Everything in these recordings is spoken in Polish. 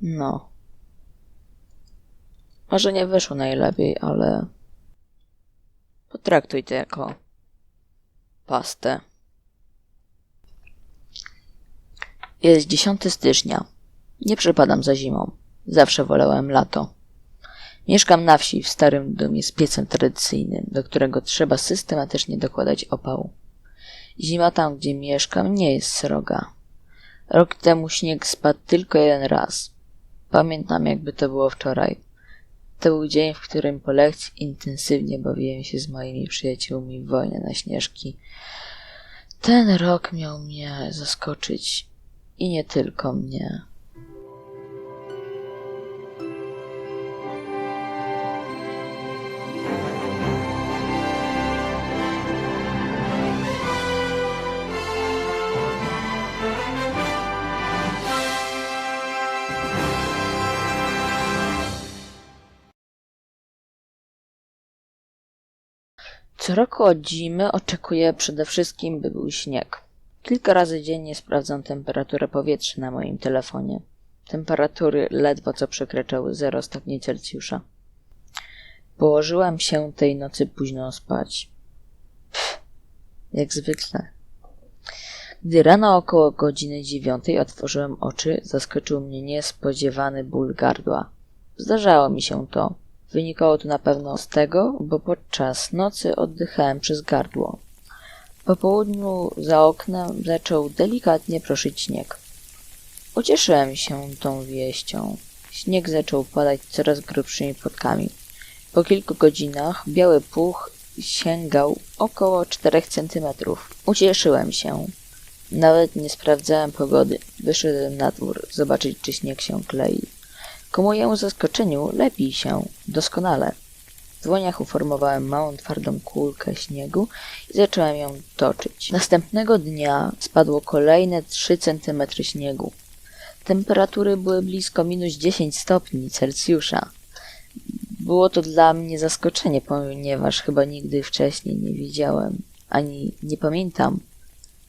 No. Może nie wyszło najlepiej, ale potraktuj to jako pastę. Jest 10 stycznia. Nie przepadam za zimą. Zawsze wolałem lato. Mieszkam na wsi w starym domie z piecem tradycyjnym, do którego trzeba systematycznie dokładać opału. Zima tam, gdzie mieszkam, nie jest sroga. Rok temu śnieg spadł tylko jeden raz. Pamiętam, jakby to było wczoraj. To był dzień, w którym po lekcji intensywnie bawiłem się z moimi przyjaciółmi w wojnę na śnieżki. Ten rok miał mnie zaskoczyć. I nie tylko mnie. Co roku od zimy oczekuję przede wszystkim, by był śnieg. Kilka razy dziennie sprawdzam temperaturę powietrza na moim telefonie. Temperatury ledwo co przekraczały 0 stopni Celsjusza. Położyłam się tej nocy późno spać. Pff, jak zwykle. Gdy rano około godziny dziewiątej otworzyłem oczy, zaskoczył mnie niespodziewany ból gardła. Zdarzało mi się to. Wynikało to na pewno z tego, bo podczas nocy oddychałem przez gardło. Po południu za oknem zaczął delikatnie proszyć śnieg. Ucieszyłem się tą wieścią. Śnieg zaczął padać coraz grubszymi płatkami. Po kilku godzinach biały puch sięgał około czterech centymetrów. Ucieszyłem się. Nawet nie sprawdzałem pogody. Wyszedłem na dwór, zobaczyć, czy śnieg się klei. Ku mojemu zaskoczeniu lepiej się, doskonale. W dłoniach uformowałem małą, twardą kulkę śniegu i zacząłem ją toczyć. Następnego dnia spadło kolejne 3 cm śniegu. Temperatury były blisko minus 10 stopni Celsjusza. Było to dla mnie zaskoczenie, ponieważ chyba nigdy wcześniej nie widziałem, ani nie pamiętam,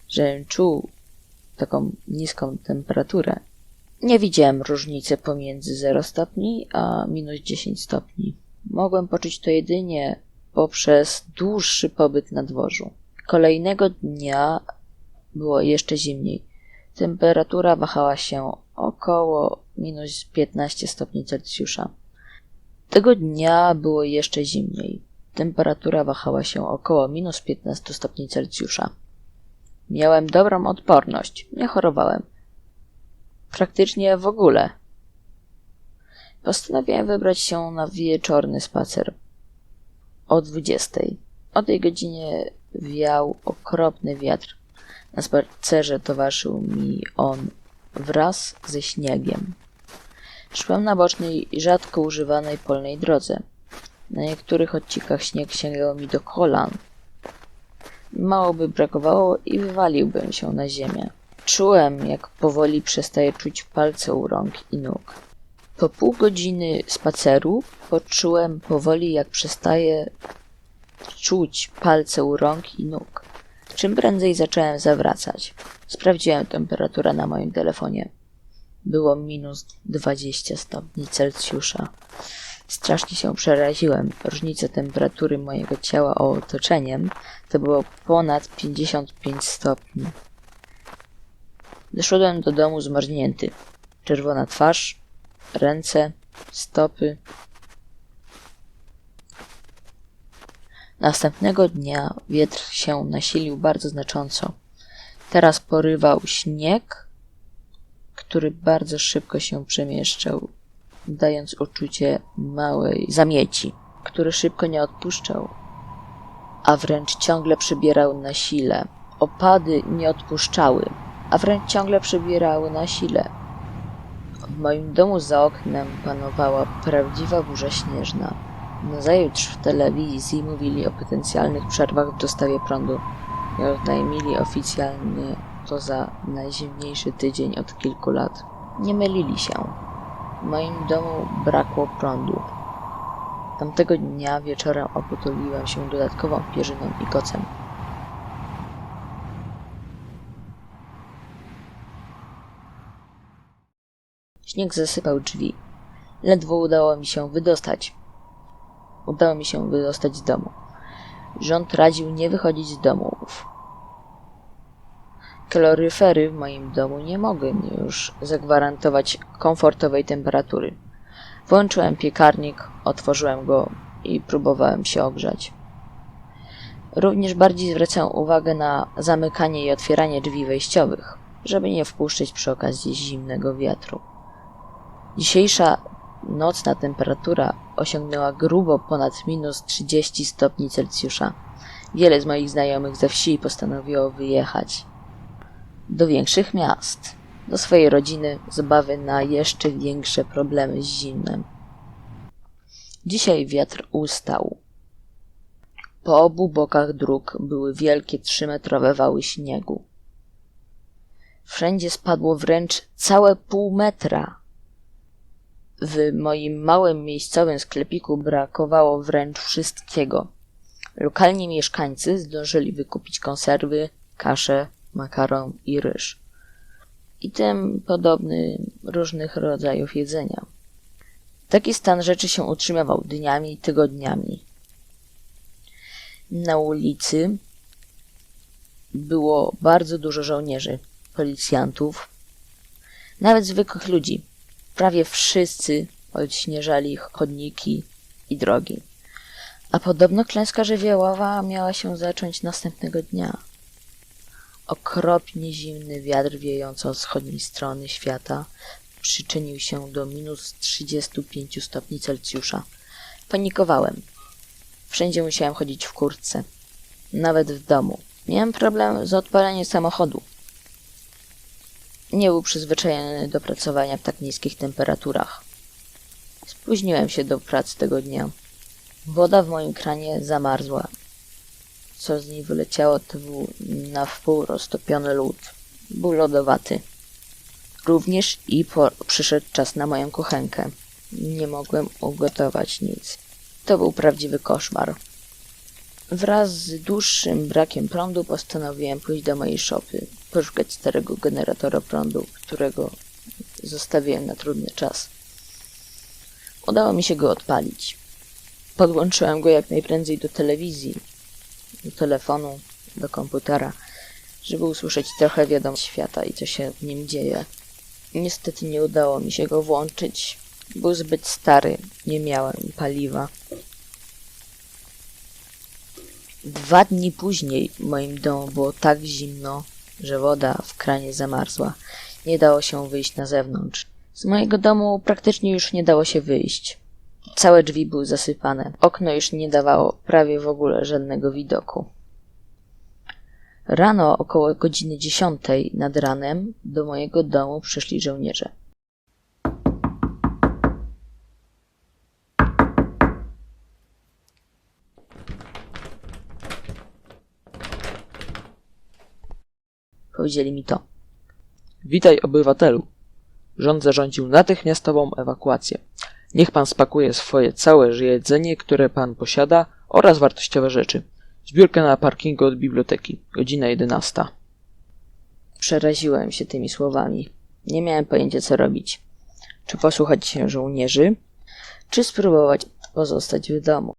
że czuł taką niską temperaturę. Nie widziałem różnicy pomiędzy 0 stopni a minus 10 stopni. Mogłem poczuć to jedynie poprzez dłuższy pobyt na dworzu. Kolejnego dnia było jeszcze zimniej. Temperatura wahała się około minus 15 stopni Celsjusza. Tego dnia było jeszcze zimniej. Temperatura wahała się około minus 15 stopni Celsjusza. Miałem dobrą odporność, nie chorowałem. Praktycznie w ogóle. Postanowiłem wybrać się na wieczorny spacer. O 20. O tej godzinie wiał okropny wiatr. Na spacerze towarzyszył mi on wraz ze śniegiem. Szłem na bocznej, rzadko używanej polnej drodze. Na niektórych odcinkach śnieg sięgał mi do kolan. Mało by brakowało i wywaliłbym się na ziemię. Czułem, jak powoli przestaję czuć palce u rąk i nóg. Po pół godziny spaceru poczułem powoli, jak przestaję czuć palce u rąk i nóg. Czym prędzej zacząłem zawracać. Sprawdziłem temperaturę na moim telefonie. Było minus 20 stopni Celsjusza. Strasznie się przeraziłem. Różnica temperatury mojego ciała o otoczeniem to było ponad 55 stopni. Doszedłem do domu zmarznięty. Czerwona twarz, ręce, stopy. Następnego dnia wiatr się nasilił bardzo znacząco. Teraz porywał śnieg, który bardzo szybko się przemieszczał, dając uczucie małej zamieci, który szybko nie odpuszczał, a wręcz ciągle przybierał na sile. Opady nie odpuszczały, a wręcz ciągle przybierały na sile. W moim domu za oknem panowała prawdziwa burza śnieżna. Nazajutrz w telewizji mówili o potencjalnych przerwach w dostawie prądu i oznajmili oficjalnie to za najzimniejszy tydzień od kilku lat. Nie mylili się. W moim domu brakło prądu. Tamtego dnia wieczorem obutuliłem się dodatkową pierzyną i kocem. Śnieg zasypał drzwi. Ledwo udało mi się wydostać. Udało mi się wydostać z domu. Rząd radził nie wychodzić z domów. Kaloryfery w moim domu nie mogły mi już zagwarantować komfortowej temperatury. Włączyłem piekarnik, otworzyłem go i próbowałem się ogrzać. Również bardziej zwracałem uwagę na zamykanie i otwieranie drzwi wejściowych, żeby nie wpuszczać przy okazji zimnego wiatru. Dzisiejsza nocna temperatura osiągnęła grubo ponad minus 30 stopni Celsjusza. Wiele z moich znajomych ze wsi postanowiło wyjechać do większych miast, do swojej rodziny, z obawy na jeszcze większe problemy z zimnem. Dzisiaj wiatr ustał. Po obu bokach dróg były wielkie trzymetrowe wały śniegu. Wszędzie spadło wręcz całe pół metra. W moim małym miejscowym sklepiku brakowało wręcz wszystkiego. Lokalni mieszkańcy zdążyli wykupić konserwy, kaszę, makaron i ryż. I tym podobny różnych rodzajów jedzenia. Taki stan rzeczy się utrzymywał dniami i tygodniami. Na ulicy było bardzo dużo żołnierzy, policjantów, nawet zwykłych ludzi. Prawie wszyscy odśnieżali chodniki i drogi. A podobno klęska żywiołowa miała się zacząć następnego dnia. Okropnie zimny wiatr wiejący od wschodniej strony świata przyczynił się do minus 35 stopni Celsjusza. Panikowałem. Wszędzie musiałem chodzić w kurtce. Nawet w domu. Miałem problem z odpaleniem samochodu. Nie był przyzwyczajony do pracowania w tak niskich temperaturach. Spóźniłem się do pracy tego dnia. Woda w moim kranie zamarzła. Co z niej wyleciało, to był na wpół roztopiony lód. Był lodowaty. Również i przyszedł czas na moją kuchenkę. Nie mogłem ugotować nic. To był prawdziwy koszmar. Wraz z dłuższym brakiem prądu postanowiłem pójść do mojej szopy, poszukać starego generatora prądu, którego zostawiłem na trudny czas. Udało mi się go odpalić. Podłączyłem go jak najprędzej do telewizji, do telefonu, do komputera, żeby usłyszeć trochę wiadomości świata i co się w nim dzieje. Niestety nie udało mi się go włączyć. Był zbyt stary, nie miałem paliwa. Dwa dni później w moim domu było tak zimno, że woda w kranie zamarzła. Nie dało się wyjść na zewnątrz. Z mojego domu praktycznie już nie dało się wyjść. Całe drzwi były zasypane. Okno już nie dawało prawie w ogóle żadnego widoku. Rano około godziny dziesiątej nad ranem do mojego domu przyszli żołnierze. Powiedzieli mi to. Witaj, obywatelu. Rząd zarządził natychmiastową ewakuację. Niech pan spakuje swoje całe jedzenie, które pan posiada oraz wartościowe rzeczy. Zbiórka na parkingu od biblioteki. Godzina 11. Przeraziłem się tymi słowami. Nie miałem pojęcia, co robić. Czy posłuchać się żołnierzy, czy spróbować pozostać w domu.